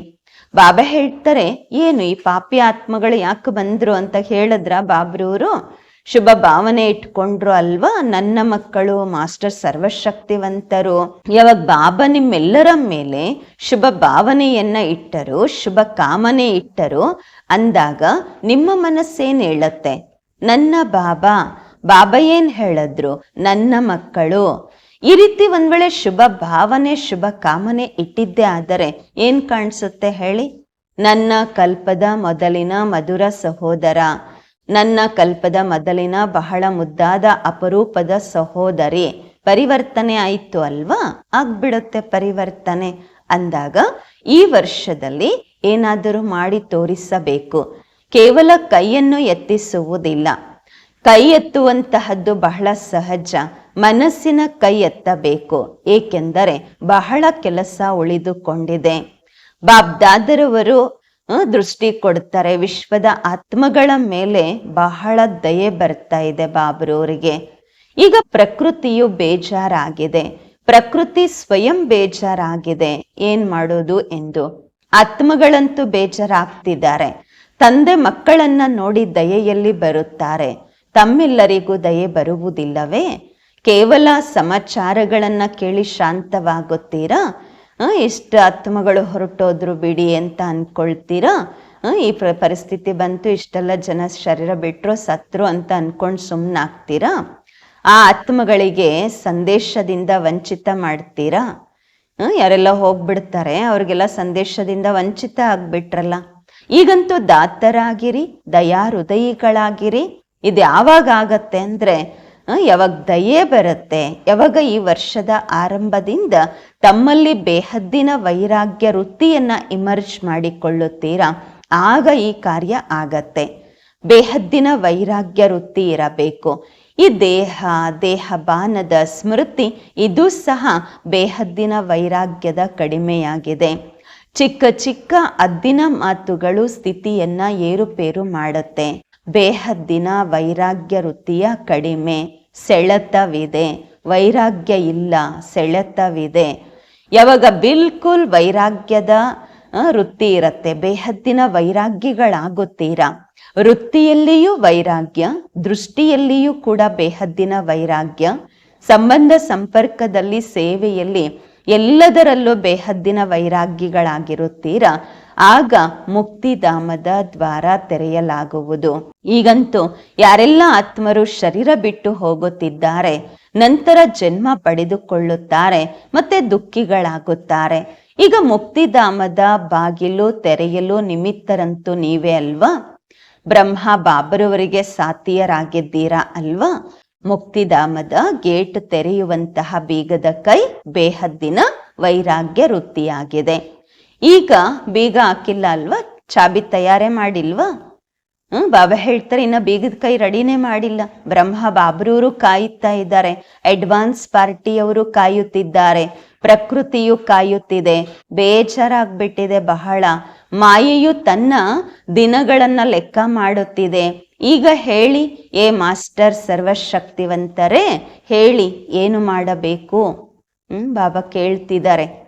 ಬಾಬಾ ಹೇಳ್ತಾರೆ, ಏನು ಈ ಪಾಪಿ ಆತ್ಮಗಳು ಯಾಕೆ ಬಂದ್ರು? ಅಂತ ಹೇಳಿದ್ರ ಬಾಬ್ರವರು ಶುಭ ಭಾವನೆ ಇಟ್ಕೊಂಡ್ರು ಅಲ್ವಾ? ನನ್ನ ಮಕ್ಕಳು ಮಾಸ್ಟರ್ ಸರ್ವಶಕ್ತಿವಂತರು. ಯಾವಾಗ ಬಾಬಾ ನಿಮ್ಮೆಲ್ಲರ ಮೇಲೆ ಶುಭ ಭಾವನೆಯನ್ನ ಇಟ್ಟರು, ಶುಭ ಕಾಮನೆ ಇಟ್ಟರು, ಅಂದಾಗ ನಿಮ್ಮ ಮನಸ್ಸೇನ್ ಹೇಳತ್ತೆ? ನನ್ನ ಬಾಬಾ ಬಾಬಾ ಏನ್ ಹೇಳಿದ್ರು? ನನ್ನ ಮಕ್ಕಳು. ಈ ರೀತಿ ಒಂದ್ ವೇಳೆ ಶುಭ ಭಾವನೆ, ಶುಭ ಕಾಮನೆ ಇಟ್ಟಿದ್ದೆ ಆದರೆ ಏನ್ ಕಾಣಿಸುತ್ತೆ ಹೇಳಿ? ನನ್ನ ಕಲ್ಪದ ಮೊದಲಿನ ಮಧುರ ಸಹೋದರ. ನನ್ನ ಕಲ್ಪದ ಮೊದಲಿನ ಬಹಳ ಮುದ್ದಾದ ಅಪರೂಪದ ಸಹೋದರಿ, ಪರಿವರ್ತನೆ ಆಯ್ತು ಅಲ್ವಾ? ಆಗ್ಬಿಡುತ್ತೆ ಪರಿವರ್ತನೆ. ಅಂದಾಗ ಈ ವರ್ಷದಲ್ಲಿ ಏನಾದರೂ ಮಾಡಿ ತೋರಿಸಬೇಕು. ಕೇವಲ ಕೈಯನ್ನು ಎತ್ತಿಸುವುದಿಲ್ಲ. ಕೈ ಎತ್ತುವಂತಹದ್ದು ಬಹಳ ಸಹಜ. ಮನಸ್ಸಿನ ಕೈ ಎತ್ತಬೇಕು. ಏಕೆಂದರೆ ಬಹಳ ಕೆಲಸ ಉಳಿದುಕೊಂಡಿದೆ. ಬಾಬ್ದಾದರವರು ದೃಷ್ಟಿ ಕೊಡ್ತಾರೆ. ವಿಶ್ವದ ಆತ್ಮಗಳ ಮೇಲೆ ಬಹಳ ದಯೆ ಬರ್ತಾ ಇದೆ ಬಾಬ್ರವರಿಗೆ ಈಗ ಪ್ರಕೃತಿಯು ಬೇಜಾರಾಗಿದೆ. ಪ್ರಕೃತಿ ಸ್ವಯಂ ಬೇಜಾರಾಗಿದೆ. ಏನ್ ಮಾಡೋದು ಎಂದು. ಆತ್ಮಗಳಂತೂ ಬೇಜಾರಾಗ್ತಿದ್ದಾರೆ. ತಂದೆ ಮಕ್ಕಳನ್ನ ನೋಡಿ ದಯೆಯಲ್ಲಿ ಬರುತ್ತಾರೆ. ತಮ್ಮೆಲ್ಲರಿಗೂ ದಯೆ ಬರುವುದಿಲ್ಲವೇ? ಕೇವಲ ಸಮಾಚಾರಗಳನ್ನ ಕೇಳಿ ಶಾಂತವಾಗುತ್ತೀರಾ? ಎಷ್ಟು ಆತ್ಮಗಳು ಹೊರಟೋದ್ರು ಬಿಡಿ ಅಂತ ಅನ್ಕೊಳ್ತೀರಾ? ಈ ಪ್ರ, ಪರಿಸ್ಥಿತಿ ಬಂತು, ಇಷ್ಟೆಲ್ಲ ಜನ ಶರೀರ ಬಿಟ್ಟರು ಸತ್ರು ಅಂತ ಅನ್ಕೊಂಡು ಸುಮ್ಮನಾಗ್ತೀರಾ ಆ ಆತ್ಮಗಳಿಗೆ ಸಂದೇಶದಿಂದ ವಂಚಿತ ಮಾಡ್ತೀರಾ? ಯಾರೆಲ್ಲ ಹೋಗ್ಬಿಡ್ತಾರೆ, ಅವ್ರಿಗೆಲ್ಲ ಸಂದೇಶದಿಂದ ವಂಚಿತ ಆಗ್ಬಿಟ್ರಲ್ಲ. ಈಗಂತೂ ದಾತರಾಗಿರಿ ದಯಾ ಹೃದಯಿಗಳಾಗಿರಿ ಇದು ಯಾವಾಗ ಆಗತ್ತೆ ಅಂದ್ರೆ ಯಾವಾಗ ದಯೆ ಬರುತ್ತೆ, ಯಾವಾಗ ಈ ವರ್ಷದ ಆರಂಭದಿಂದ ತಮ್ಮಲ್ಲಿ ಬೇಹದ್ದಿನ ವೈರಾಗ್ಯ ವೃತ್ತಿಯನ್ನು ಇಮರ್ಜ್ ಮಾಡಿಕೊಳ್ಳುತ್ತೀರಾ, ಆಗ ಈ ಕಾರ್ಯ ಆಗತ್ತೆ. ಬೇಹದ್ದಿನ ವೈರಾಗ್ಯ ವೃತ್ತಿ ಇರಬೇಕು. ಈ ದೇಹ ದೇಹ ಬಾನದ ಸ್ಮೃತಿ, ಇದು ಸಹ ಬೇಹದ್ದಿನ ವೈರಾಗ್ಯದ ಕಡಿಮೆಯಾಗಿದೆ. ಚಿಕ್ಕ ಚಿಕ್ಕ ಅದ್ದಿನ ಮಾತುಗಳು ಸ್ಥಿತಿಯನ್ನ ಏರುಪೇರು ಮಾಡುತ್ತೆ. ಬೇಹದ್ದಿನ ವೈರಾಗ್ಯ ವೃತ್ತಿಯ ಕಡಿಮೆ. ಸೆಳೆತವಿದೆ. ವೈರಾಗ್ಯ ಇಲ್ಲ ಸೆಳೆತವಿದೆ. ಯಾವಾಗ ಬಿಲ್ಕುಲ್ ವೈರಾಗ್ಯದ ವೃತ್ತಿ ಇರತ್ತೆ. ಬೇಹದ್ದಿನ ವೈರಾಗ್ಯಗಳಾಗುತ್ತೀರಾ? ವೃತ್ತಿಯಲ್ಲಿಯೂ ವೈರಾಗ್ಯ, ದೃಷ್ಟಿಯಲ್ಲಿಯೂ ಕೂಡ ಬೇಹದ್ದಿನ ವೈರಾಗ್ಯ. ಸಂಬಂಧ ಸಂಪರ್ಕದಲ್ಲಿ, ಸೇವೆಯಲ್ಲಿ ಎಲ್ಲದರಲ್ಲೂ ಬೇಹದ್ದಿನ ವೈರಾಗ್ಯಗಳಾಗಿರುತ್ತೀರಾ? ಆಗ ಮುಕ್ತಿಧಾಮದ ದ್ವಾರ ತೆರೆಯಲಾಗುವುದು. ಈಗಂತೂ ಯಾರೆಲ್ಲ ಆತ್ಮರು ಶರೀರ ಬಿಟ್ಟು ಹೋಗುತ್ತಿದ್ದಾರೆ, ನಂತರ ಜನ್ಮ ಪಡೆದುಕೊಳ್ಳುತ್ತಾರೆ, ಮತ್ತೆ ದುಃಖಿಗಳಾಗುತ್ತಾರೆ. ಈಗ ಮುಕ್ತಿಧಾಮದ ಬಾಗಿಲು ತೆರೆಯಲು ನಿಮಿತ್ತರಂತೂ ನೀವೇ ಅಲ್ವಾ? ಬ್ರಹ್ಮ ಬಾಬರವರಿಗೆ ಸಾತಿಯರಾಗಿದ್ದೀರಾ ಅಲ್ವಾ? ಮುಕ್ತಿಧಾಮದ ಗೇಟ್ ತೆರೆಯುವಂತಹ ಬೀಗದ ಕೈ ಬೇಹದ್ದಿನ ವೈರಾಗ್ಯ ವೃತ್ತಿಯಾಗಿದೆ. ಈಗ ಬೀಗ ಹಾಕಿಲ್ಲ ಅಲ್ವಾ? ಚಾಬಿ ತಯಾರೇ ಮಾಡಿಲ್ವಾ? ಹ್ಮ್, ಬಾಬಾ ಹೇಳ್ತಾರೆ, ಇನ್ನ ಬೀಗದ ಕೈ ರೆಡಿನೇ ಮಾಡಿಲ್ಲ. ಬ್ರಹ್ಮ ಬಾಬ್ರೂರು ಕಾಯುತ್ತಾ ಇದ್ದಾರೆ. ಅಡ್ವಾನ್ಸ್ ಪಾರ್ಟಿಯವರು ಕಾಯುತ್ತಿದ್ದಾರೆ. ಪ್ರಕೃತಿಯು ಕಾಯುತ್ತಿದೆ. ಬೇಜಾರಾಗ್ಬಿಟ್ಟಿದೆ ಬಹಳ. ಮಾಯೆಯು ತನ್ನ ದಿನಗಳನ್ನ ಲೆಕ್ಕ ಮಾಡುತ್ತಿದೆ. ಈಗ ಹೇಳಿ, ಏ ಮಾಸ್ಟರ್ ಸರ್ವಶಕ್ತಿವಂತರೇ, ಹೇಳಿ, ಏನು ಮಾಡಬೇಕು? ಹ್ಮ್, ಬಾಬಾ ಕೇಳ್ತಿದ್ದಾರೆ.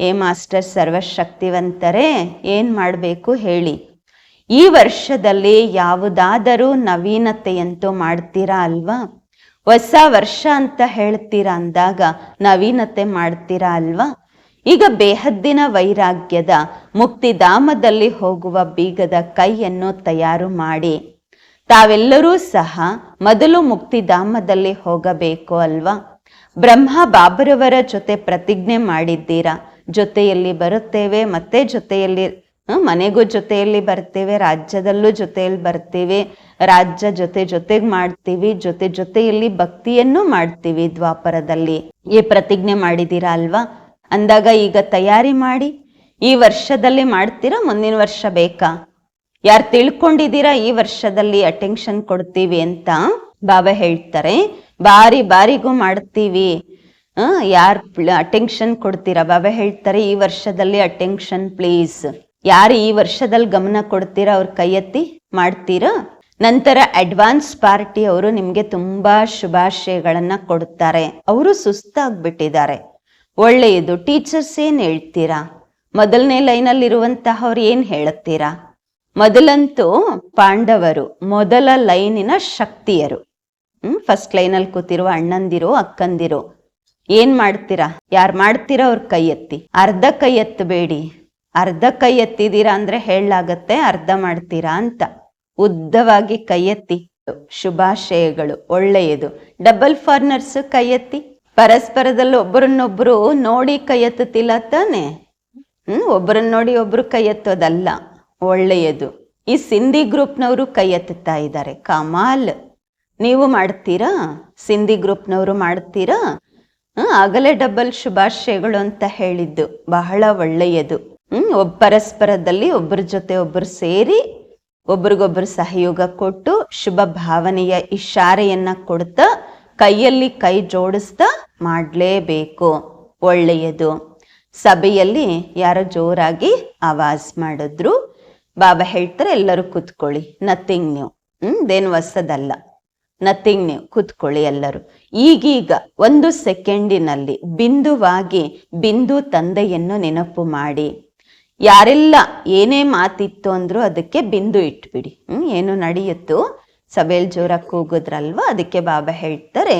ಏ ಮಾಸ್ಟರ್ ಸರ್ವಶಕ್ತಿವಂತರೇ, ಏನ್ ಮಾಡಬೇಕು ಹೇಳಿ. ಈ ವರ್ಷದಲ್ಲಿ ಯಾವುದಾದರೂ ನವೀನತೆಯಂತೂ ಮಾಡ್ತೀರಾ ಅಲ್ವಾ? ಹೊಸ ವರ್ಷ ಅಂತ ಹೇಳ್ತೀರಾ ಅಂದಾಗ ನವೀನತೆ ಮಾಡ್ತೀರಾ ಅಲ್ವಾ? ಈಗ ಬೇಹದ್ದಿನ ವೈರಾಗ್ಯದ ಮುಕ್ತಿಧಾಮದಲ್ಲಿ ಹೋಗುವ ಬೀಗದ ಕೈಯನ್ನು ತಯಾರು ಮಾಡಿ. ತಾವೆಲ್ಲರೂ ಸಹ ಮೊದಲು ಮುಕ್ತಿಧಾಮದಲ್ಲಿ ಹೋಗಬೇಕು ಅಲ್ವಾ? ಬ್ರಹ್ಮ ಬಾಬರವರ ಜೊತೆ ಪ್ರತಿಜ್ಞೆ ಮಾಡಿದ್ದೀರಾ? ಜೊತೆಯಲ್ಲಿ ಬರುತ್ತೇವೆ, ಮತ್ತೆ ಜೊತೆಯಲ್ಲಿ ಮನೆಗೂ ಜೊತೆಯಲ್ಲಿ ಬರ್ತೇವೆ, ರಾಜ್ಯದಲ್ಲೂ ಜೊತೆಯಲ್ಲಿ ಬರ್ತೇವೆ, ರಾಜ್ಯ ಜೊತೆ ಜೊತೆಗೆ ಮಾಡ್ತೀವಿ, ಜೊತೆ ಜೊತೆಯಲ್ಲಿ ಭಕ್ತಿಯನ್ನು ಮಾಡ್ತೀವಿ ದ್ವಾಪರದಲ್ಲಿ. ಈ ಪ್ರತಿಜ್ಞೆ ಮಾಡಿದ್ದೀರಾ ಅಲ್ವಾ? ಅಂದಾಗ ಈಗ ತಯಾರಿ ಮಾಡಿ, ಈ ವರ್ಷದಲ್ಲಿ ಮಾಡ್ತೀರಾ, ಮುಂದಿನ ವರ್ಷ ಬೇಕಾ? ಯಾರು ತಿಳ್ಕೊಂಡಿದ್ದೀರಾ, ಈ ವರ್ಷದಲ್ಲಿ ಅಟೆನ್ಷನ್ ಕೊಡ್ತೀವಿ ಅಂತ ಬಾಬಾ ಹೇಳ್ತಾರೆ. ಬಾರಿ ಬಾರಿಗೂ ಮಾಡ್ತೀವಿ. ಯಾರು ಅಟೆನ್ಷನ್ ಕೊಡ್ತೀರಾ? ಬಾಬಾ ಹೇಳ್ತಾರೆ, ಈ ವರ್ಷದಲ್ಲಿ ಅಟೆನ್ಷನ್ ಪ್ಲೀಸ್ ಯಾರು ಈ ವರ್ಷದಲ್ಲಿ ಗಮನ ಕೊಡ್ತೀರಾ ಅವ್ರ ಕೈ ಎತ್ತಿ ಮಾಡ್ತೀರಾ? ನಂತರ ಅಡ್ವಾನ್ಸ್ ಪಾರ್ಟಿ ಅವರು ನಿಮ್ಗೆ ತುಂಬಾ ಶುಭಾಶಯಗಳನ್ನ ಕೊಡುತ್ತಾರೆ. ಅವರು ಸುಸ್ತಾಗ್ಬಿಟ್ಟಿದ್ದಾರೆ. ಒಳ್ಳೆಯದು. ಟೀಚರ್ಸ್ ಏನ್ ಹೇಳ್ತೀರಾ? ಮೊದಲನೇ ಲೈನಲ್ಲಿ ಇರುವಂತಹವ್ರು ಏನ್ ಹೇಳುತ್ತೀರಾ ಮೊದಲಂತೂ ಪಾಂಡವರು, ಮೊದಲ ಲೈನಿನ ಶಕ್ತಿಯರು. ಹ್ಮ್ ಫಸ್ಟ್ ಲೈನಲ್ಲಿ ಕೂತಿರುವ ಅಣ್ಣಂದಿರು, ಅಕ್ಕಂದಿರು. ಏನ್ ಮಾಡ್ತೀರಾ? ಯಾರು ಮಾಡ್ತೀರಾ ಅವ್ರ ಕೈ ಎತ್ತಿ. ಅರ್ಧ ಕೈ ಎತ್ತಬೇಡಿ. ಅರ್ಧ ಕೈ ಎತ್ತಿದ್ದೀರಾ ಅಂದ್ರೆ ಹೇಳಾಗತ್ತೆ ಅರ್ಧ ಮಾಡ್ತೀರಾ ಅಂತ. ಉದ್ದವಾಗಿ ಕೈ ಎತ್ತಿ. ಶುಭಾಶಯಗಳು, ಒಳ್ಳೆಯದು. ಡಬಲ್ ಫಾರ್ನರ್ಸ್ ಕೈ ಎತ್ತಿ. ಪರಸ್ಪರದಲ್ಲಿ ಒಬ್ಬರನ್ನೊಬ್ರು ನೋಡಿ ಕೈ ಎತ್ತುತ್ತಿಲ್ಲ ತಾನೆ? ಹ್ಮ್ ಒಬ್ಬರನ್ನ ನೋಡಿ ಒಬ್ರು ಕೈ ಎತ್ತೋದಲ್ಲ. ಒಳ್ಳೆಯದು. ಈ ಸಿಂಧಿ ಗ್ರೂಪ್ನವರು ಕೈ ಎತ್ತುತ್ತಾ ಇದ್ದಾರೆ. ಕಮಾಲ್. ನೀವು ಮಾಡ್ತೀರಾ? ಸಿಂಧಿ ಗ್ರೂಪ್ನವರು ಮಾಡ್ತೀರಾ? ಆಗಲೇ ಡಬಲ್ ಶುಭಾಶಯಗಳು ಅಂತ ಹೇಳಿದ್ದು. ಬಹಳ ಒಳ್ಳೆಯದು. ಹ್ಮ್ ಒಬ್ ಪರಸ್ಪರದಲ್ಲಿ ಒಬ್ಬರ ಜೊತೆ ಒಬ್ಬರು ಸೇರಿ ಒಬ್ರಿಗೊಬ್ರು ಸಹಯೋಗ ಕೊಟ್ಟು ಶುಭ ಭಾವನೆಯ ಇಶಾರೆಯನ್ನ ಕೊಡ್ತಾ, ಕೈಯಲ್ಲಿ ಕೈ ಜೋಡಿಸ್ತಾ ಮಾಡಲೇಬೇಕು. ಒಳ್ಳೆಯದು. ಸಭೆಯಲ್ಲಿ ಯಾರೋ ಜೋರಾಗಿ ಆವಾಜ್ ಮಾಡಿದ್ರು. ಬಾಬಾ ಹೇಳ್ತಾರೆ, ಎಲ್ಲರೂ ಕೂತ್ಕೊಳ್ಳಿ. ನಥಿಂಗ್ ನ್ಯೂ ಹ್ಮ್ ದೇನ್ ಹೊಸದಲ್ಲ. ನಥಿಂಗ್ ನ್ಯೂ ಕೂತ್ಕೊಳ್ಳಿ ಎಲ್ಲರೂ. ಈಗೀಗ ಒಂದು ಸೆಕೆಂಡಿನಲ್ಲಿ ಬಿಂದುವಾಗಿ ಬಿಂದು ತಂದೆಯನ್ನು ನೆನಪು ಮಾಡಿ. ಯಾರೆಲ್ಲ ಏನೇ ಮಾತಿತ್ತು ಅಂದ್ರೂ ಅದಕ್ಕೆ ಬಿಂದು ಇಟ್ಬಿಡಿ. ಹ್ಮ್, ಏನು ನಡೆಯುತ್ತೋ ಸಬೇಲ್ ಜೋರಾಗಿ ಕೂಗಿದ್ರಲ್ವಾ, ಅದಕ್ಕೆ ಬಾಬಾ ಹೇಳ್ತಾರೆ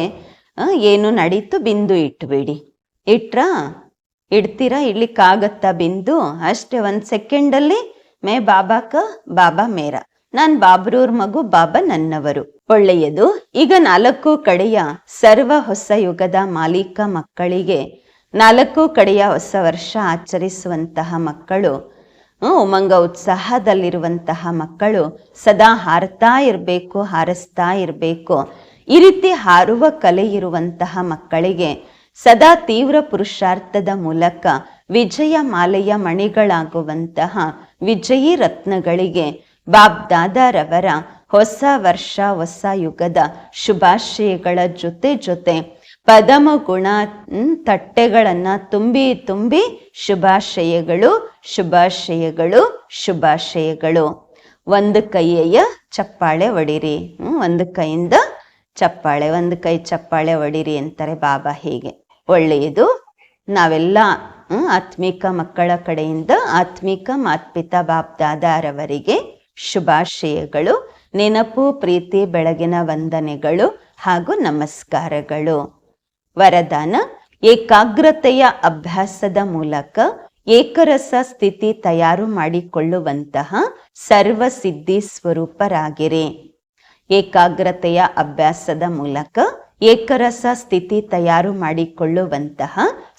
ಏನು ನಡೀತು ಬಿಂದು ಇಟ್ಬಿಡಿ. ಇಟ್ರಾ? ಇಡ್ತೀರಾ? ಇಡ್ಲಿಕ್ಕಾಗತ್ತಾ ಬಿಂದು? ಅಷ್ಟೇ, ಒಂದು ಸೆಕೆಂಡಲ್ಲಿ ಮೇ ಬಾಬಾಕ, ಬಾಬಾ ಮೇರ. ನಾನು ಬಾಬ್ರೂರ್ ಮಗು, ಬಾಬಾ ನನ್ನವರು. ಒಳ್ಳೆಯದು. ಈಗ ನಾಲ್ಕು ಕಡೆಯ ಸರ್ವ ಹೊಸ ಯುಗದ ಮಾಲೀಕ ಮಕ್ಕಳಿಗೆ ನಾಲ್ಕು ಕಡೆಯ ಹೊಸ ವರ್ಷ ಆಚರಿಸುವಂತಹ ಮಕ್ಕಳು ಉಮಂಗ ಉತ್ಸಾಹದಲ್ಲಿರುವಂತಹ ಮಕ್ಕಳು ಸದಾ ಹಾರ್ತಾ ಇರಬೇಕು, ಹಾರಿಸ್ತಾ ಇರಬೇಕು. ಈ ರೀತಿ ಹಾರುವ ಕಲೆ ಇರುವಂತಹ ಮಕ್ಕಳಿಗೆ ಸದಾ ತೀವ್ರ ಪುರುಷಾರ್ಥದ ಮೂಲಕ ವಿಜಯ ಮಾಲೆಯ ಮಣಿಗಳಾಗುವಂತಹ ವಿಜಯಿ ರತ್ನಗಳಿಗೆ ಬಾಬ್ ದಾದಾರವರ ಹೊಸ ವರ್ಷ, ಹೊಸ ಯುಗದ ಶುಭಾಶಯಗಳ ಜೊತೆ ಜೊತೆ ಪದಮ ಗುಣ ತಟ್ಟೆಗಳನ್ನು ತುಂಬಿ ತುಂಬಿ ಶುಭಾಶಯಗಳು ಶುಭಾಶಯಗಳು ಶುಭಾಶಯಗಳು. ಒಂದು ಕೈಯ ಚಪ್ಪಾಳೆ ಒಡಿರಿ. ಒಂದು ಕೈಯಿಂದ ಚಪ್ಪಾಳೆ, ಒಂದು ಕೈ ಚಪ್ಪಾಳೆ ಒಡಿರಿ ಅಂತಾರೆ ಬಾಬಾ ಹೀಗೆ. ಒಳ್ಳೆಯದು. ನಾವೆಲ್ಲ ಆತ್ಮಿಕ ಮಕ್ಕಳ ಕಡೆಯಿಂದ ಆತ್ಮಿಕ ಮಾತ್ಪಿತ ಬಾಬ್ದಾದಾರವರಿಗೆ ಶುಭಾಶಯಗಳು ನೆನಪು, ಪ್ರೀತಿ, ಬೆಳಗಿನ ವಂದನೆಗಳು ಹಾಗೂ ನಮಸ್ಕಾರಗಳು. ವರದಾನ, ಏಕಾಗ್ರತೆಯ ಅಭ್ಯಾಸದ ಮೂಲಕ ಏಕರಸ ಸ್ಥಿತಿ ತಯಾರು ಮಾಡಿಕೊಳ್ಳುವಂತಹ ಸರ್ವಸಿದ್ಧಿ ಸ್ವರೂಪರಾಗಿರಿ. ಏಕಾಗ್ರತೆಯ ಅಭ್ಯಾಸದ ಮೂಲಕ ಏಕರಸ ಸ್ಥಿತಿ ತಯಾರು ಮಾಡಿಕೊಳ್ಳುವಂತಹ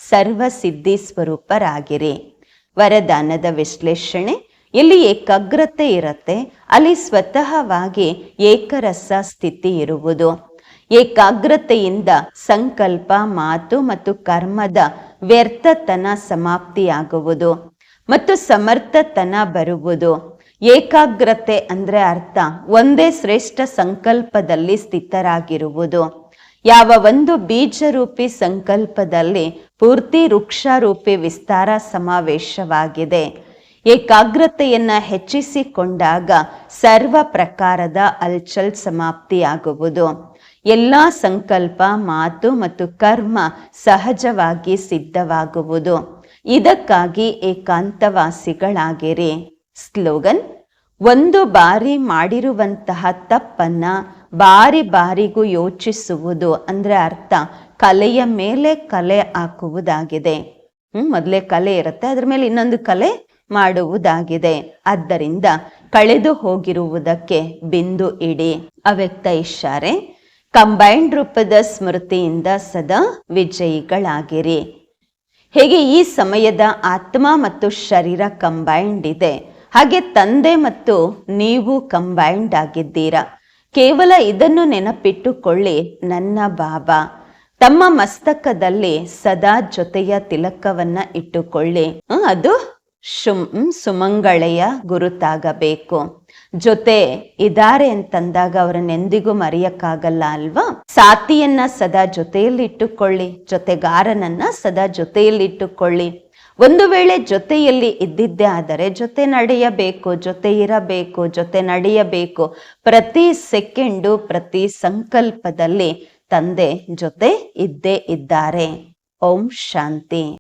ಸರ್ವಸಿದ್ಧಿ ಸ್ವರೂಪರಾಗಿರಿ. ವರದಾನದ ವಿಶ್ಲೇಷಣೆ ಎಲ್ಲಿ ಏಕಾಗ್ರತೆ ಇರುತ್ತೆ, ಅಲ್ಲಿ ಸ್ವತಃವಾಗಿ ಏಕರಸ ಸ್ಥಿತಿ ಇರುವುದು. ಏಕಾಗ್ರತೆಯಿಂದ ಸಂಕಲ್ಪ, ಮಾತು ಮತ್ತು ಕರ್ಮದ ವ್ಯರ್ಥತನ ಸಮಾಪ್ತಿಯಾಗುವುದು ಮತ್ತು ಸಮರ್ಥತನ ಬರುವುದು. ಏಕಾಗ್ರತೆ ಅಂದ್ರೆ ಅರ್ಥ, ಒಂದೇ ಶ್ರೇಷ್ಠ ಸಂಕಲ್ಪದಲ್ಲಿ ಸ್ಥಿತರಾಗಿರುವುದು. ಯಾವ ಒಂದು ಬೀಜರೂಪಿ ಸಂಕಲ್ಪದಲ್ಲಿ ಪೂರ್ತಿ ವೃಕ್ಷರೂಪಿ ವಿಸ್ತಾರ ಸಮಾವೇಶವಾಗಿದೆ. ಏಕಾಗ್ರತೆಯನ್ನ ಹೆಚ್ಚಿಸಿಕೊಂಡಾಗ ಸರ್ವ ಪ್ರಕಾರದ ಅಲ್ಚಲ್ ಸಮಾಪ್ತಿಯಾಗುವುದು. ಎಲ್ಲ ಸಂಕಲ್ಪ, ಮಾತು ಮತ್ತು ಕರ್ಮ ಸಹಜವಾಗಿ ಸಿದ್ಧವಾಗುವುದು. ಇದಕ್ಕಾಗಿ ಏಕಾಂತವಾಸಿಗಳಾಗಿರಿ. ಸ್ಲೋಗನ್, ಒಂದು ಬಾರಿ ಮಾಡಿರುವಂತಹ ತಪ್ಪನ್ನ ಬಾರಿ ಬಾರಿಗೂ ಯೋಚಿಸುವುದು ಅಂದ್ರೆ ಅರ್ಥ ಕಲೆಯ ಮೇಲೆ ಕಲೆ ಹಾಕುವುದಾಗಿದೆ. ಹ್ಮ್, ಮೊದಲೇ ಕಲೆ ಇರುತ್ತೆ, ಅದ್ರ ಮೇಲೆ ಇನ್ನೊಂದು ಕಲೆ ಮಾಡುವುದಾಗಿದೆ. ಆದ್ದರಿಂದ ಕಳೆದು ಹೋಗಿರುವುದಕ್ಕೆ ಬಿಂದು ಇಡಿ. ಅವ್ಯಕ್ತ ಇಷಾರೆ ಕಂಬೈನ್ಡ್ ರೂಪದ ಸ್ಮೃತಿಯಿಂದ ಸದಾ ವಿಜಯಿಗಳಾಗಿರಿ. ಹೇಗೆ ಈ ಸಮಯದ ಆತ್ಮ ಮತ್ತು ಶರೀರ ಕಂಬೈನ್ಡ್ ಇದೆ, ಹಾಗೆ ತಂದೆ ಮತ್ತು ನೀವು ಕಂಬೈನ್ಡ್ ಆಗಿದ್ದೀರಾ? ಕೇವಲ ಇದನ್ನು ನೆನಪಿಟ್ಟುಕೊಳ್ಳಿ, ನನ್ನ ಬಾಬಾ ತಮ್ಮ ಮಸ್ತಕದಲ್ಲಿ ಸದಾ ಜೊತೆಯ ತಿಲಕವನ್ನ ಇಟ್ಟುಕೊಳ್ಳಿ. ಅದು ಹ್ಮ್, ಸುಮಂಗಳೆಯ ಗುರುತಾಗಬೇಕು. ಜೊತೆ ಇದ್ದಾರೆ ಅಂತಂದಾಗ ಅವರನ್ನೆಂದಿಗೂ ಮರೆಯಕ್ಕಾಗಲ್ಲ ಅಲ್ವಾ? ಸಾತಿಯನ್ನ ಸದಾ ಜೊತೆಯಲ್ಲಿಟ್ಟುಕೊಳ್ಳಿ ಜೊತೆಗಾರನನ್ನ ಸದಾ ಜೊತೆಯಲ್ಲಿಟ್ಟುಕೊಳ್ಳಿ. ಒಂದು ವೇಳೆ ಜೊತೆಯಲ್ಲಿ ಇದ್ದಿದ್ದೇ ಆದರೆ ಜೊತೆ ನಡೆಯಬೇಕು ಜೊತೆ ಇರಬೇಕು ಜೊತೆ ನಡೆಯಬೇಕು. ಪ್ರತಿ ಸೆಕೆಂಡು ಪ್ರತಿ ಸಂಕಲ್ಪದಲ್ಲಿ ತಂದೆ ಜೊತೆ ಇದ್ದೇ ಇದ್ದಾರೆ. ಓಂ ಶಾಂತಿ.